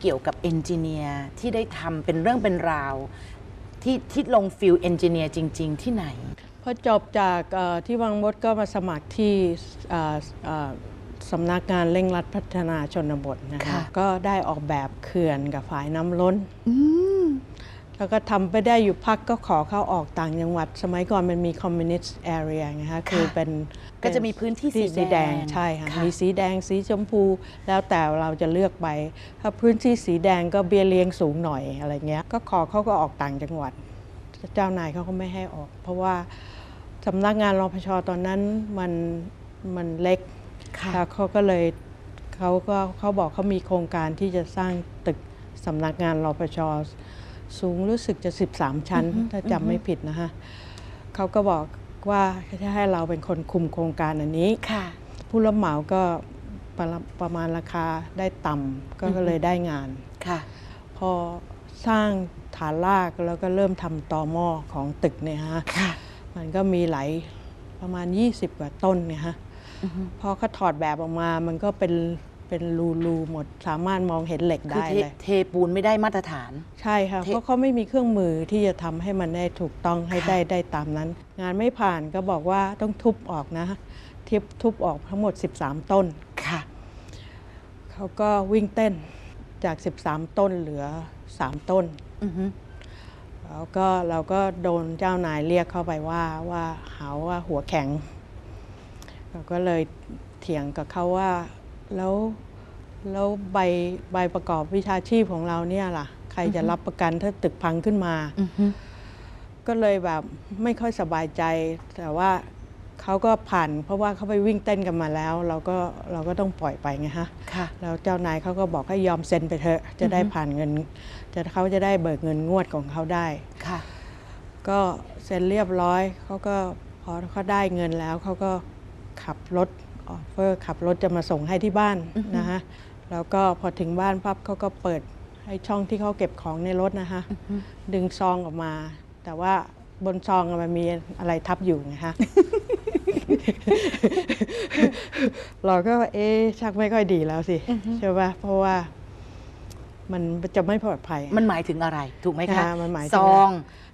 เกี่ยวกับเอนจิเนียร์ที่ได้ทำเป็นเรื่องเป็นราว ที่ที่ลงฟิลเอนจิเนียร์จริง ๆ ที่ไหน พอจบจากเอ่อที่วังมดก็มาสมัครที่เอ่อเอ่อสำนักงานเร่งรัดพัฒนาชนบทนะคะค่ะก็ได้ออกแบบเขื่อนกับฝายน้ำล้น แล้วก็ทำไปได้อยู่พักก็ขอเข้าออกต่างจังหวัด สมัยก่อนมันมีคอมมิวนิสต์แอเรียไงคะคือเป็นก็จะมีพื้นที่สีสีแดแดงงใช่ค่ะค่ะมีสีแดงสีชมพู แล้วแต่เราจะเลือกไป ถ้าพื้นที่สีแดงก็เบี้ยเลี้ยงสูงหน่อยอะไรเงี้ยก็ขอเขาก็ออกต่างจังหวัด เจ้านายเขาก็ไม่ให้ออก เพราะว่าสำนักงานรพชตอนนั้นมันมันเล็กค่ะแล้วเขาก็เลยเขาก็เขาบอกเขามีโครงการที่จะสร้างตึกสำนักงานรพช สูงรู้สึกจะ 13 ชั้น ถ้าจำไม่ผิดนะฮะเขาก็บอกว่าจะให้เราเป็นคนคุมโครงการอันนี้ค่ะ ผู้รับเหมาก็ประมาณประมาณราคาได้ต่ำก็เลยได้งานค่ะ พอสร้างฐานรากแล้วก็เริ่มทำตอหม้อของตึกเนี่ยฮะค่ะมันก็มีหลายประมาณ 20 กว่าต้นเนี่ยฮะพอเขาถอดแบบออกมามันก็เป็น เป็นรูรูๆหมด สามารถมองเห็นเหล็กคือได้เทเลย เทปูนไม่ได้มาตรฐาน ใช่ค่ะเท เพราะเขาไม่มีเครื่องมือที่จะทำให้มันได้ถูกต้องให้ค่ะได้ได้ตามนั้น งานไม่ผ่านก็บอกว่าต้องทุบออกนะทิบทุบออกทั้งหมด 13 ต้น ค่ะ เขาก็วิ่งเต้นจาก 13 ต้นเหลือ 3 ต้น อือฮึแล้วก็เราก็โดนเจ้านายเรียกเข้าไปว่าว่าหาว่าหัวแข็ง เราก็เลยเถียงกับเขาว่า แล้วแล้วใบใบประกอบวิชาชีพของเราเนี่ยล่ะ ใครจะรับประกันถ้าตึกพังขึ้นมาอือฮึก็เลยแบบไม่ค่อยสบายใจ แต่ว่าเขาก็ผ่าน เพราะว่าเขาไปวิ่งเต้นกันมาแล้ว เราก็เราก็ต้องปล่อยไปไงฮะค่ะแล้วเจ้านายเขาก็บอกให้ยอมเซ็นไปเถอะจะได้ผ่านเงิน จะเขาจะได้เบิกเงินงวดของเขาได้ค่ะ ก็เซ็นเรียบร้อยเขาก็พอเขาได้เงินแล้วเขาก็ขับรถ ออฟเฟอร์ขับรถจะมาส่งให้ที่บ้านนะฮะแล้วก็พอถึงบ้านปั๊บเขาก็เปิดให้ช่องที่เขาเก็บของในรถนะฮะดึงซองออกมา แต่ว่าบนซองอะมันมีอะไรทับอยู่ไงฮะเราก็เอ๊ะชักไม่ค่อยดีแล้วสิใช่ป่ะเพราะว่ามันจะไม่ปลอดภัย มันหมายถึงอะไร ถูกไหมคะค่ะมันหมายถึงซอง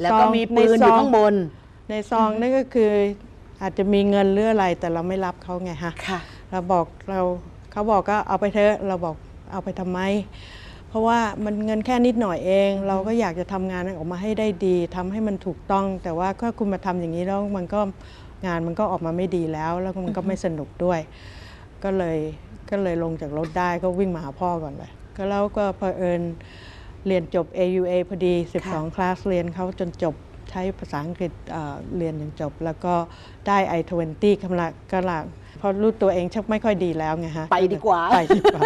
แล้วก็ซองมีปืนในอซยู่องข้างบน ในซองนั่นก็คือ อาจจะมีเงินหรืออะไรแต่เราไม่รับเขาไงฮะค่ะ เราบอกเราเขาบอกก็เอาไปเถอะเราบอกเอาไปทำไม เพราะว่ามันเงินแค่นิดหน่อยเอง เราก็อยากจะทำงานออกมาให้ได้ดีทำให้มันถูกต้อง แต่ว่าก็คุณมาทำอย่างนี้แล้วมันก็งานมันก็ออกมาไม่ดีแล้ว แล้วมันก็ไม่สนุกด้วย ก็เลยก็เลยลงจากรถได้ก็วิ่งมาหาพ่อก่อนเลย ก็แล้วก็เผอิญเรียนจบ AUA พอดี 12 คลาสเรียนเขาจนจบ ใช้ภาษาอังกฤษเอ่อเรียนจนจบ แล้วก็ได้ I20 กำลังกำลังพอรู้ตัวเองชักไม่ค่อยดีแล้วไงฮะ ไปดีกว่า ไปดีกว่า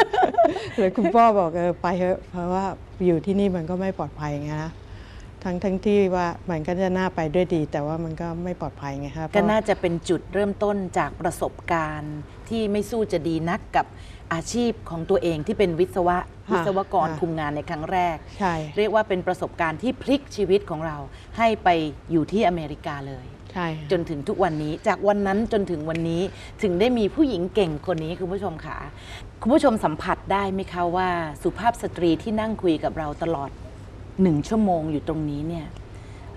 เลยคุณพ่อบอกเออไปเถอะเพราะว่าอยู่ที่นี่มันก็ไม่ปลอดภัยไงนะทั้งทั้งที่ว่ามันก็จะน่าไปด้วยดี แต่ว่ามันก็ไม่ปลอดภัยไงครับก็น่าจะเป็นจุดเริ่มต้นจากประสบการณ์ที่ไม่สู้จะดีนักกับ อาชีพของตัวเองที่เป็นวิศวะค่ะวิศวกรค่ะคุมงานในครั้งแรก ใช่ เรียกว่าเป็นประสบการณ์ที่พลิกชีวิตของเรา ให้ไปอยู่ที่อเมริกาเลย ใช่จนถึงทุกวันนี้จากวันนั้นจนถึงวันนี้ถึงได้มีผู้หญิงเก่งคนนี้คุณผู้ชมค่ะ คุณผู้ชมสัมผัสได้ไหมคะว่า สุภาพสตรีที่นั่งคุยกับเราตลอดหนึ่งชั่วโมงอยู่ตรงนี้เนี่ย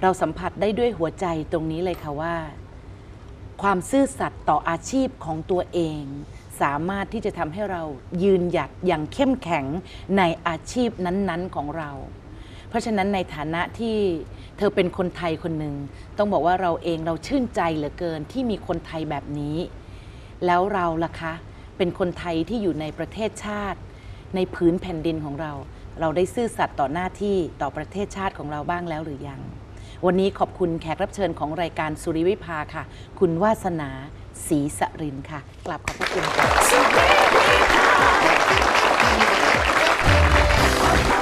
เราสัมผัสได้ด้วยหัวใจตรงนี้เลยค่ะว่า ความซื่อสัตย์ต่ออาชีพของตัวเอง สามารถที่จะทำให้เรายืนหยัดอย่างเข้มแข็งในอาชีพนั้นๆของเรา เพราะฉะนั้นในฐานะที่เธอเป็นคนไทยคนหนึ่งต้องบอกว่าเราเองเราชื่นใจเหลือเกินที่มีคนไทยแบบนี้ แล้วเราล่ะคะเป็นคนไทยที่อยู่ในประเทศชาติ ในพื้นแผ่นดินของเรา เราได้ซื่อสัตย์ต่อหน้าที่ต่อประเทศชาติของเราบ้างแล้วหรือยัง วันนี้ขอบคุณแขกรับเชิญของรายการสุริวิภาค่ะ คุณวาสนา ศรีสรินค่ะ กลับขอบพระคุณค่ะ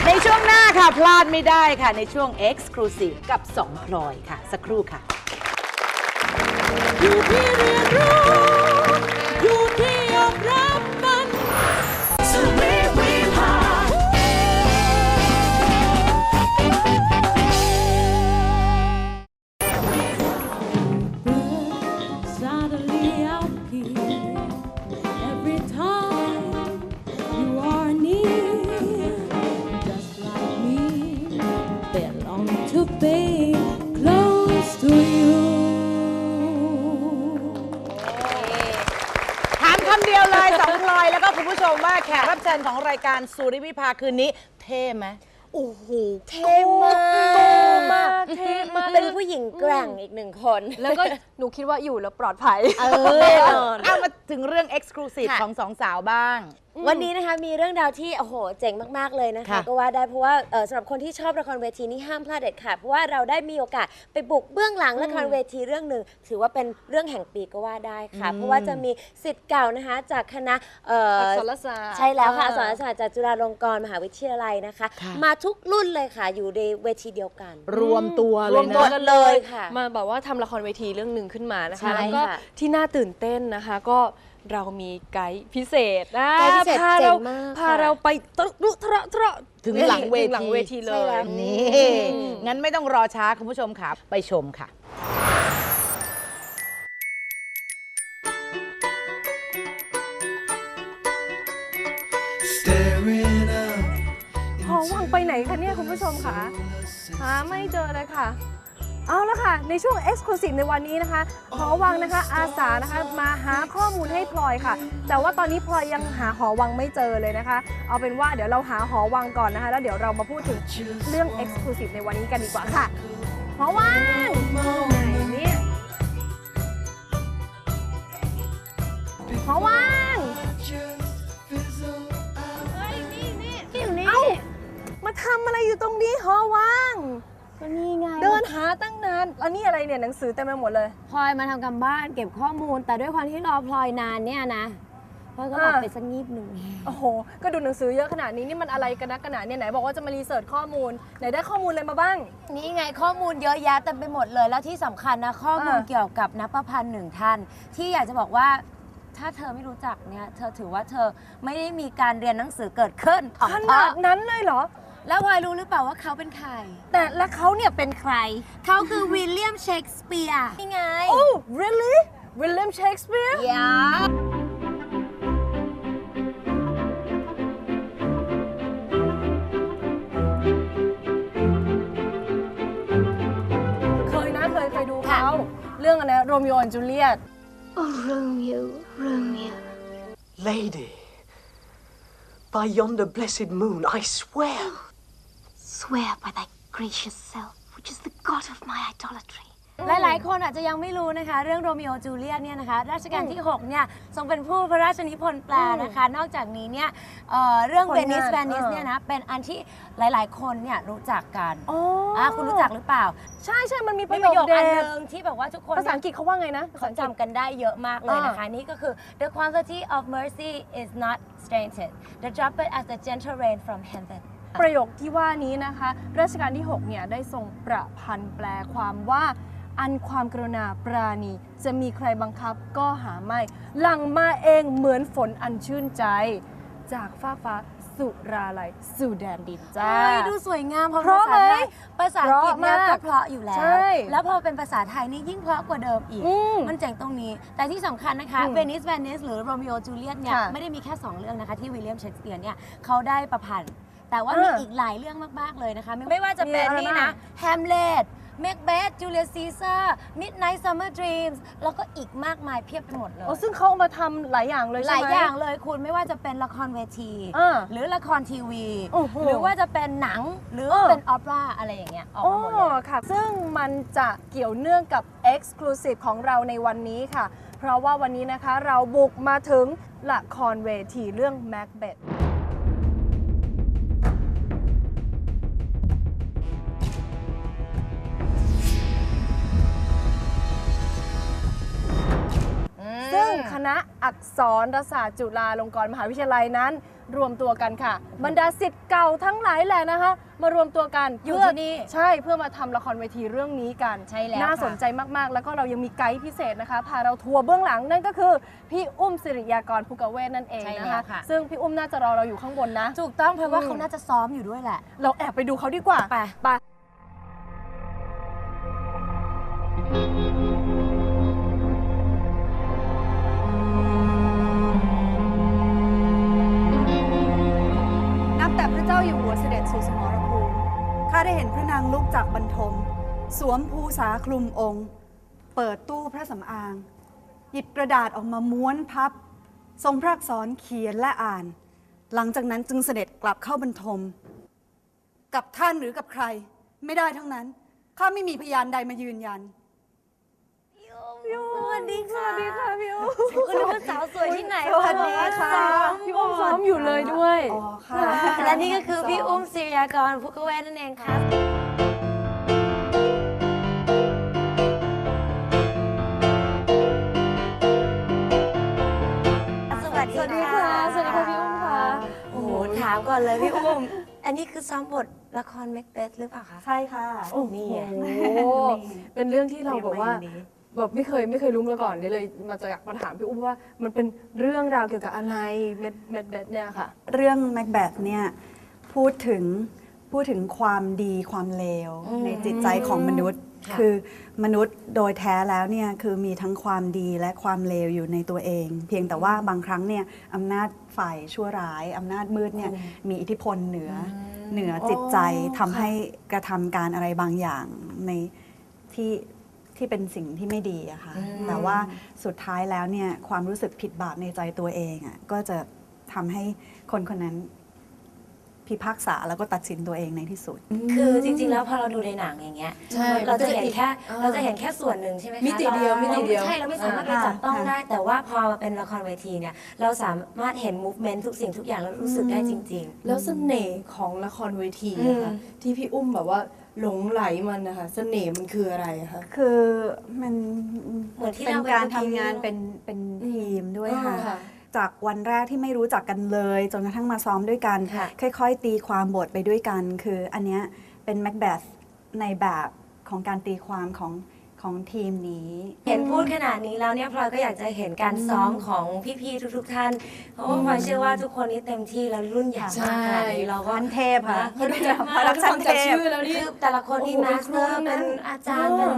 ในช่วงหน้าค่ะ พลาดไม่ได้ค่ะ ในช่วง Exclusive กับสองพลอยค่ะ สักครู่ค่ะ อยู่ที่เรียนรู้ำเดียวเลยสองลอยแล้วก็คุณผู้ชมว่าแขกรับเชิญของรายการสุริวิภาคืนนี้ เท่ไหมโอ้โหเท่มากโกมากเท่มากเป็นผู้หญิงแกร่งอีกหนึ่งคน แล้วก็หนูคิดว่าอยู่แล้วปลอดภัย เออเอามาถึงเรื่อง Exclusive ของสองสาวบ้าง วันนี้นะคะมีเรื่องราวที่โอ้โหเจ๋งมาก ๆ เลยนะคะ ค่ะ ก็ว่าได้เพราะว่าเอ่อสำหรับคนที่ชอบละครเวทีนี่ห้ามพลาดเด็ดขาดเพราะว่าเราได้มีโอกาสไปบุกเบื้องหลังละครเวทีเรื่องหนึ่งถือว่าเป็นเรื่องแห่งปีก็ว่าได้ค่ะ เพราะว่าจะมีสิทธิ์เก่านะคะจากคณะเอ่ออัอกษรศาสตร์ ใช่แล้วค่ะเอสออนศาสตร์จากจุฬาลงกรณ์มหาวิทยาลัยนะคะ ค่ะ มาทุกรุ่นเลยค่ะ อยู่ในเวทีเดียวกัน รวมตัวเลรวยมนะตัวกันเลยค่ะมาแบบว่าทำละครเวทีเรื่องหนึ่งขึ้นมานะใช่คะ แล้วก็ค่ะที่น่าตื่นเต้นนะคะ ก็ เรามีไกด์พิเศษนะไกด์พิเศษพาเจ๋เรางมากพาค่ะ เราไปตะลุทะทะถึงหลังเวที ถึหลังเวทีเลใช่แล้ย ว นี่ งั้นไม่ต้องรอช้าคุณผู้ชมค่ะ ไปชมค่ะ Staring up หอวังไปไหนคะเนี่ยคุณผู้ชมคะหาไม่เจอเลยค่ะ เอาละค่ะ ในช่วง Exclusive ในวันนี้นะคะ หอวังนะคะ อาสานะคะมาหาข้อมูลให้พลอยค่ะ แต่ว่าตอนนี้พลอยยังหาหอวังไม่เจอเลยนะคะ เอาเป็นว่าเดี๋ยวเราหาหอวังก่อนนะคะ แล้วเดี๋ยวเรามาพูดถึงเรื่อง Exclusive ในวันนี้กันดีกว่าค่ะ หอวังไหนเนี่ยหอวัง just fizzle out. เอ้ามาทำอะไรอยู่ตรงนี้หอวังก็นี่ไงเดิน หาตั้งนานแล้วนี่อะไรเนี่ยหนังสือเต็มไปหมดเลย พลอยมาทำกันบ้านเก็บข้อมูล แต่ด้วยความที่รอพลอยนานเนี่ยนะพลอยก็หลับอ่า ไปสักนิดหนึ่งโอ้โห ก็ดูหนังสือเยอะขนาดนี้นี่มันอะไรกันนะขนาดเนี่ยไหนบอกว่าจะมารีเสิร์ชข้อมูลไหนได้ข้อมูลอะไรมาบ้าง นี่ไงข้อมูลเยอะแยะเต็มไปหมดเลย แล้วที่สำคัญนะ ข้อมูลอ่า เกี่ยวกับนับประพันธ์หนึ่งท่าน ที่อยากจะบอกว่าถ้าเธอไม่รู้จักเนี่ย เธอถือว่าเธอไม่ได้มีการเรียนหนังสือเกิดขึ้นขนาดนั้นเลยเหรอ แล้วพลอยรู้หรือเปล่าว่าเขาเป็นใคร แต่และเขาเนี่ยเป็นใคร เขาคือวิลเลียมเชกสเปียร์นี่ไง โอ้ really William Shakespeare ยาเคยนะ เคยเคยดูเขา เรื่องอะไรโรมิโอและจูเลียต Oh, Romeo, Romeo. Lady, by yonder blessed moon, I swear. Swear by thy gracious self, which is the god of my idolatry. หลาย ๆ คนอาจจะยังไม่รู้นะคะ เรื่องโรมิโอจูเลียตเนี่ยนะคะรัชกาลที่ 6 เนี่ยทรงเป็นผู้พระราชนิพนธ์แปลนะคะ นอกจากนี้เนี่ยเอ่อเรื่องผลเวงานนิสเวนิสเออเนี่ยนะเป็นอันที่หลาย ๆ คนเนี่ยรู้จักกันอ๋ออะคุณรู้จักหรือเปล่า ใช่ใช่มันมีปมีระประโยโยคคเด็อันหดนึ่งที่แบบว่าทุกคน ภาษาอังกฤษเขาว่าไงนะเขาจำกันได้เยอะมากเลยอ่านนะคะ นี่ก็คือ the quantity of mercy is not strained the dropped as the gentle rain from heaven ประโยคที่ว่านี้นะคะรัชกาลที่6เนี่ยได้ทรงประพันธ์แปลความว่า อันความกรุณาปราณี จะมีใครบังคับก็หาไม่หลั่งมาเองเหมือนฝนอันชื่นใจ จากฟ้ากฟ้าสุราลัยสู่แดนดินจ้าใช่ดูสวยงามเพราะเพราะภาษาไทยไหมภาษาอังกฤษเนี่ยเพราะมากก็เพราะอยู่แล้วใช่แล้วพอเป็นภาษาไทยนี่ยิ่งเพราะกว่าเดิมอีก อืมมันเจ๋งตรงนี้ แต่ที่สำคัญนะคะอืมเวนิสเวนิสหรือโรมิโอจูเลียตเนี่ยค่ะไม่ได้มีแค่ 2 เรื่องนะคะที่วิลเลียมเชกสเปียร์เนี่ยเขาได้ประพันธ์ แต่ว่าอ่ามีมีอีกหลายเรื่องมาก ๆ เลยนะคะ ไม่ไม่ว่าจะเป็นมีอะไรนี่บ้างนะแฮมเลตเมกเบธจูเลียซีซาร์มิดไนท์ซัมเมอร์ดรีมส์แล้วก็อีกมากมายเพียบไปหมดเลยโอ้ซึ่งเขาเอามาทำหลายอย่างเลยหใช่ลายไหมอย่างเลยคุณไม่ว่าจะเป็นละครเวทีอ่าหรือละครทีวีโอ้โหหรือว่าจะเป็นหนังหรือเออเป็นออเปร่าอะไรอย่างเงี้ยออกโอ้มาหมดเลยค่ะ ซึ่งมันจะเกี่ยวเนื่องกับ Exclusive ของเราในวันนี้ค่ะ เพราะว่าวันนี้นะคะเราบุกมาถึงละครเวทีเรื่อง Macbeth คณะอักษรศาสตร์จุฬาลงกรณ์มหาวิทยาลัยนั้น รวมตัวกันค่ะ บรรดาสิทธิ์เก่าทั้งหลายแหละนะคะ มารวมตัวกันอยู่เพื่ที่นี่ใช่เพื่อมาทำละครเวทีเรื่องนี้กันใช่แล้วน่าค่ะ สนใจมากๆ แล้วก็เรายังมีไกด์พิเศษนะคะ พาเราทัวร์เบื้องหลังนั่นก็คือ พี่อุ้มสิริยากรภูกเวศนั่นเองใช่นะแล้คะวค่ะ ซึ่งพี่อุ้มน่าจะรอเราอยู่ข้างบนนะ ถูกต้องเพราะว่าอืม เขาน่าจะซ้อมอยู่ด้วยแหละ เราแอบไปดูเขาดีกว่าไป ไป สวมภูษาคลุมองค์ เปิดตู้พระสำอาง หยิบกระดาษออกมาม้วนพับ ทรงพระอักษรเขียนและอ่าน หลังจากนั้นจึงเสด็จกลับเข้าบรรทม กับท่านหรือกับใคร ไม่ได้ทั้งนั้น ข้าไม่มีพยานใดมายืนยันสวัสดีค่ะสวัสดีค่ะพี่อุ้มคุณนึกว่าสาวสวยที่ไหนสวัสดีค่ะพี่อุ้มซ้อมอยู่เลยด้วย อ๋อค่ะ และนี่ก็คือพี่อุ้มศิริยากรพุกเวศนั่นเองค่ะามก่อนเลยพี่อุ้ม อันนี้คือซ้อมบทละครแมคเบธหรือเปล่าคะ ใช่ค่ะ โอ้นี่ไงโอ้เป็นเรื่องที่เราแบบว่าเรียนมาอย่างดีแบบไม่เคยไม่เคยรู้มาก่อนเลยเลยมาจะอยากมาถามพี่อุ้มว่ามันเป็นเรื่องราวเกี่ยวกับอะไรเม็ดเม็ดเบ็ดเนี่ยค่ะ เรื่อง Macbeth เนี่ยพูดถึงพูดถึงความดีความเลวในจิตใจของมนุษย์ ค่ะคือมนุษย์โดยแท้แล้วเนี่ยคือมีทั้งความดีและความเลวอยู่ในตัวเอง เพียงแต่ว่าบางครั้งเนี่ยอำนาจฝ่ายชั่วร้ายอำนาจมืดเนี่ยมีอิทธิพลเหนืออเหนือจิตใจทำให้กระทำการอะไรบางอย่างในที่ที่เป็นสิ่งที่ไม่ดีอะค่ะแต่ว่าสุดท้ายแล้วเนี่ยความรู้สึกผิดบาปในใจตัวเองอะก็จะทำให้คนคนนั้น พิพากษาแล้วก็ตัดสินตัวเองในที่สุด คือจริงๆ แล้วพอเราดูในหนังอย่างเงี้ยใช่เราจะเห็นแค่อ่าเราจะเห็นแค่ส่วนหนึ่งใช่ไหมคะมิติเดียวรามิติเดียวใช่เราไม่สามารถไปอ่าจับต้องค่ะได้ แต่ว่าพอมาเป็นละครเวทีเนี่ยเราสามารถเห็นมูฟเมนต์ทุกสิ่งทุกอย่างแล้วรู้สึกได้จริงแล้วเสน่ห์ของละครเวทีอะค่ะอืมที่พี่อุ้มแบบว่าหลงไหลมันนะคะเสน่ห์มันคืออะไรอะคะคือมันเหมือนที่เป็นเราไปการเมื่อกี้ทำงานเนอะเป็นเป็นทีมด้วยอ่าค่ะค่ะ จากวันแรกที่ไม่รู้จักกันเลย จนกระทั่งมาซ้อมด้วยกัน ค่ะค่อย ๆ ตีความบทไปด้วยกัน คืออันเนี้ยเป็นแม c เบธในแบบของการตีความของ ของทีมนี้ๆเห็นพูดขนาดนี้แล้วเนี่ยพลอยก็อยากจะเห็นการซ้อมของพี่ๆทุก ๆ ท่าน เพราะว่าพลอยเชื่อว่าทุกคนนี้เต็มที่แล้วรุ่นใหญ่มากขนาดนี้เราก็ พันเทพค่ะเขาดูจากพระชันเทพ ชื่อแล้วนี่ คือแต่ละคนที่โอ้โหมาสเตอร์ครูทั้งนั้เป็นนอาจารย์เป็น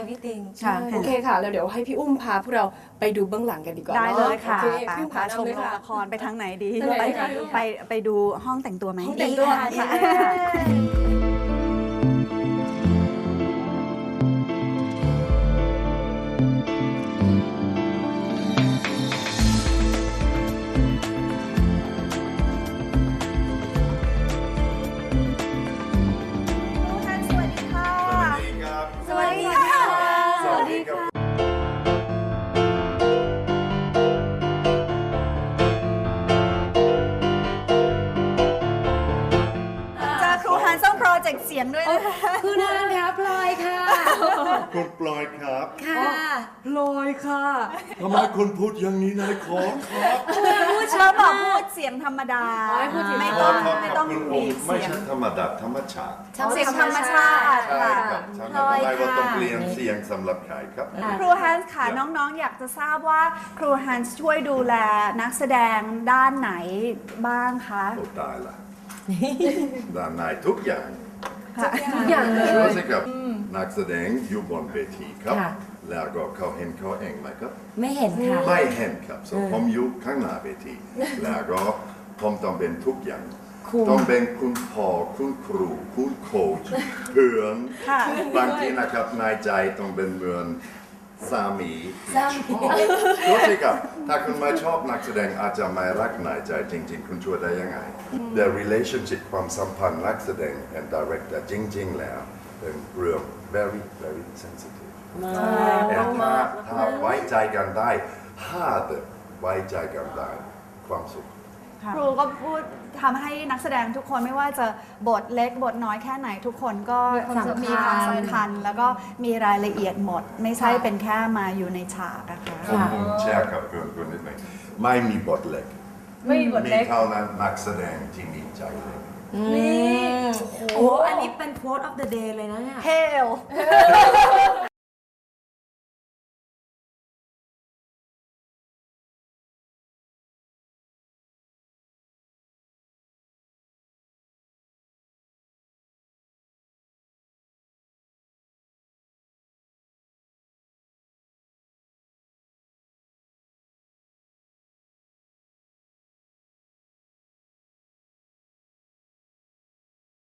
everything ค่ะ โอเคค่ะ แล้วเดี๋ยวให้พี่อุ้มพาพวกเราไปดูเบื้องหลังกันดีกว่าได้เลยค่ะโอไปพี่อุ้มพาพาชชมมเลยค่ะ ละครไปทางไหนดี ไปไหนไปคะไปไปดูห้องแต่งตัวไหม ห้องแต่งตัวค่ะ ทำไมคุณพูดอย่างนี้นายขอครับพูดเชอบอกพูดเสียงธรรมดา อ๋อให้พูดเสียง ไม่ขต้อองครับไม่ต้องคุณผมีมไม่เสียง ใช่ธรรมดาธรรมชาติเสียงธรรมชาติใช่ค่ะ ครับทำพลอยไมว่าต้องค่ะเปลี่ยนเสียงสำหรับใครครับ ครูฮันส์ค่ะน้องๆ อยากจะทราบว่าครูฮันส์ช่วยดูแลนักแสดงด้านไหนบ้างคะ โอ้ตายละ ด้านในทุกอย่างทุกอย่างเลยรู้สึกกับนักแสดงอยู่บนเวทีครับ ค่ะ แล้วก็เขาเห็นเขาเองไหมครับ ไม่เห็นค่ะ ไม่เห็นครับ so ผมอยู่ข้างหน้าเวทีแล้วก็ผมต้องเป็นทุกอย่างต้องเป็นคุณพ่อคุณครูคุณโค้ชเพื่อนค่ะ บางทีนะครับนายใจต้องเป็นเหมือนสามีสามีรู้สิครับถ้าคุณไม่ชอบนักแสดงอาจจะไม่รักนายใจจริง ๆ คุณช่วยได้ยังไง The relationship ความสัมพันธ์นักแสดง and director จริง ๆ แล้วเป็นเรื่อง very very sensitive แต่ถ้าถ้าไว้ใจกันได้ถ้าแต่ไว้ใจกันได้ความสุข ครูก็พูดทำให้นักแสดงทุกคนไม่ว่าจะบทเล็กบทน้อยแค่ไหนทุกคนก็มีความสำคัญมีความสำคัญแล้วก็มีรายละเอียดหมด ไม่ใช่เป็นแค่มาอยู่ในฉากอะค่ะผมผมแชร์กับเพื่อนคุณนิดหนึ่งไม่มีบทเล็ก ไม่มีบทมีเล็กเท่านั้นนักแสดงที่มีใจเล็ก นี่ โอ้โหอันนี้เป็น quote of the day เลยนะเนี่ย Hail